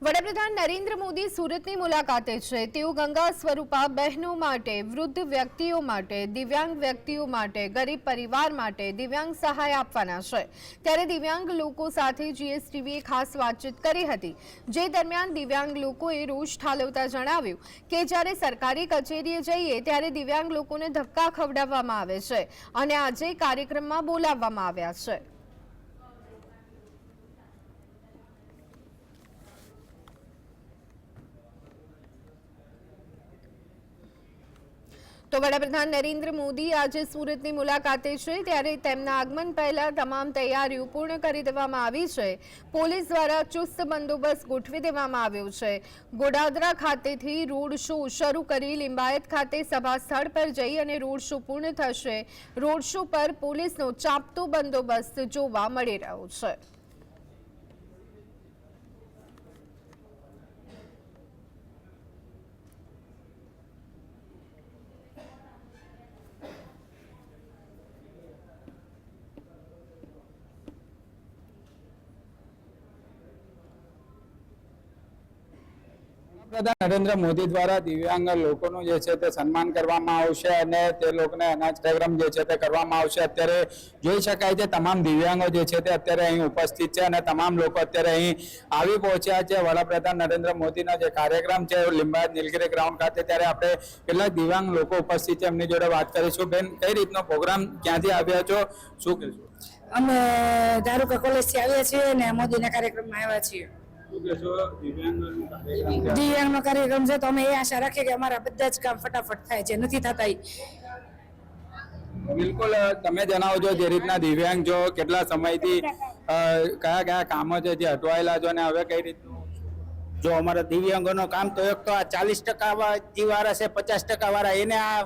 વડાપ્રધાન નરેન્દ્ર મોદી સુરતની મુલાકાતે છે. તેઓ ગંગા સ્વરૂપા બહેનો માટે, વૃદ્ધ વ્યક્તિઓ માટે, દિવ્યાંગ વ્યક્તિઓ માટે, ગરીબ પરિવાર માટે દિવ્યાંગ સહાય આપવાના છે. ત્યારે દિવ્યાંગ લોકો સાથે જીએસટીવીએ ખાસ વાતચીત કરી હતી. જે દરમિયાન દિવ્યાંગ લોકોએ રોષ ઠાલવતા જણાવ્યું કે જ્યારે સરકારી કચેરીએ જઈએ ત્યારે દિવ્યાંગ લોકોને ધક્કા ખવડાવવામાં આવે છે અને આજે કાર્યક્રમમાં બોલાવવામાં આવ્યા છે. તો વડાપ્રધાન નરેન્દ્ર મોદી આજે સુરતની મુલાકાતે છે, ત્યારે તેમના આગમન પહેલા તમામ તૈયારીઓ પૂર્ણ કરી દેવામાં આવી છે. પોલીસ દ્વારા ચુસ્ત બંદોબસ્ત ગોઠવી દેવામાં આવ્યો છે. ગોડાદરા ખાતેથી રોડ શો શરૂ કરી લિંબાયત ખાતે સભા સ્થળ પર જઈ અને રોડ શો પૂર્ણ થશે. રોડ શો પર પોલીસનો ચાંપતો બંદોબસ્ત જોવા મળી રહ્યો છે. વડાપ્રધાન નરેન્દ્ર મોદી દ્વારા દિવ્યાંગ લોકોનું જે છે તે સન્માન કરવામાં આવશે અને તે લોકોને અનાજ કાર્યક્રમ જે છે તે કરવામાં આવશે. અત્યારે જોઈ શકાય છે તમામ દિવ્યાંગો જે છે તે અત્યારે અહીં ઉપસ્થિત છે અને તમામ લોકો અત્યારે અહીં આવી પહોંચ્યા છે. વડાપ્રધાન નરેન્દ્ર મોદીનો જે કાર્યક્રમ છે, લીંબાયત નીલગીરી ગ્રાઉન્ડ ખાતે ત્યારે આપણે કેટલાક દિવ્યાંગ લોકો ઉપસ્થિત છે એમની જોડે વાત કરીશું. બેન, કઈ રીતનો પ્રોગ્રામ ક્યાંથી આવ્યા છો? શું કહેશો? અમે ધારુકા કોલેજથી આવ્યા છીએ અને મોદીના કાર્યક્રમમાં આવ્યા છીએ. દિવ્યાંગોનું કાર્યક્રમ છે તો અમે એ આશા રાખીએ કે અમારા બધા જ કામ ફટાફટ થાય છે. નથી થતા બિલકુલ તમે તમે જણાવજો જે રીતના દિવ્યાંગ છો, કેટલા સમયથી કયા કયા કામો છે જે અટવાયેલા છો અને હવે કઈ રીતનું? જો અમારા દિવ્યાંગોનો કામ તો એક તો આ ચાલીસ ટકા વાળા છે, પચાસ ટકા વાળા, એને આ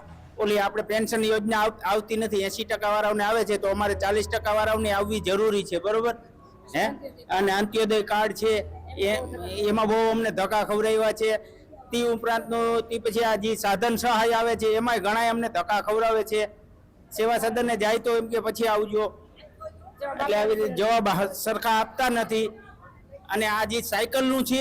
ઓલી આપણે પેન્શન યોજના આવતી નથી, એસી ટકા વાળાઓને આવે છે, તો અમારે ચાલીસ ટકા વાળાઓને આવવી જરૂરી છે, બરોબર? હે? અને અંત્યોદય કાર્ડ છે એમાં બહુ અમને ધક્કા ખવડાવ્યા છે. તે ઉપરાંતનું તે પછી આ જે સાધન સહાય આવે છે, એમાંય ઘણા અમને ધક્કા ખવડાવે છે. સેવા સદનને જાય તો એમ કે પછી આવજો. એટલે આવી રીતે જવાબ સરખા આપતા નથી. અને આ જે સાયકલનું છે,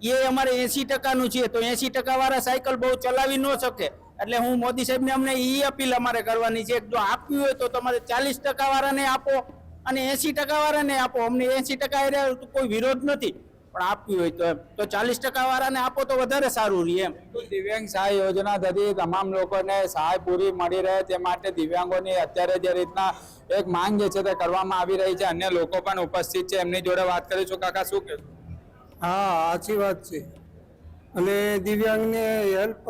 એ અમારે એસી ટકાનું છે. તો એસી ટકા વાળા સાયકલ બહુ ચલાવી ન શકે. એટલે હું મોદી સાહેબને અમને એ અપીલ અમારે કરવાની છે, જો આપવી હોય તો તમારે ચાલીસ ટકા વાળાને આપો અને એસી ટકા વાળાને આપો. અમને એસી ટકા કોઈ વિરોધ નથી. પણ આપવી હોય તો એમ. તો ચાલીસ ટકા વાળાને આપો તો વધારે સારું રહે એમ. તો દિવ્યાંગ સહાય યોજના થતી તમામ લોકોને સહાય પૂરી મળી રહે. તે માટે દિવ્યાંગોની અત્યારે જે રીતના એક માંગ જે છે તે કરવામાં આવી રહી છે. અન્ય લોકો પણ ઉપસ્થિત છે. એમની જોડે વાત કરીશું. કાકા શું કહેશો? હા સાચી વાત છે. અને દિવ્યાંગને હેલ્પ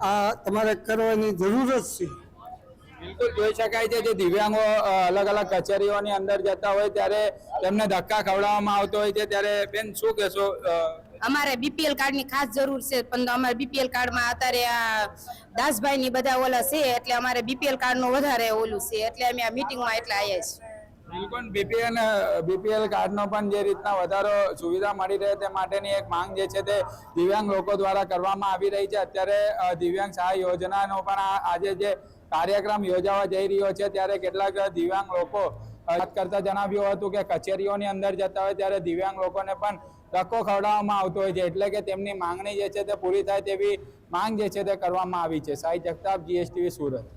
આ તમારે કરવાની જરૂર જ છે. બિલકુલ જોઈ શકાય છે જે દિવ્યાંગો અલગ અલગ કચેરીઓની અંદર જતા હોય ત્યારે તેમને ધક્કા ખવડાવવામાં આવતો હોય છે. ત્યારે બેન શું કહેશો? અમારે બીપીએલ કાર્ડની ખાસ જરૂર છે પણ અમારે બીપીએલ કાર્ડમાં અત્યારે આ દાસભાઈ ની બધા ઓલા છે એટલે અમારે બીપીએલ કાર્ડનું વધારે ઓલું છે એટલે અમે આ મિટિંગમાં એટલે આવ્યા છીએ. બિલકુલ બીપીએલ બીપીએલ કાર્ડનો પણ જે રીતના વધારો સુવિધા મળી રહે તે માટેની એક માંગ જે છે તે દિવ્યાંગ લોકો દ્વારા કરવામાં આવી રહી છે. અત્યારે દિવ્યાંગ સહાય યોજનાનો પણ આજે જે કાર્યક્રમ યોજાવા જઈ રહ્યો છે ત્યારે કેટલાક દિવ્યાંગ લોકો વાત કરતા જણાવ્યું હતું કે કચેરીઓની અંદર જતા હોય ત્યારે દિવ્યાંગ લોકોને પણ ધક્કો ખવડાવવામાં આવતો હોય છે. એટલે કે તેમની માંગણી જે છે તે પૂરી થાય તેવી માંગ જે છે તે કરવામાં આવી છે. સાઈ જગતાપ, જીએસટીવી, સુરત.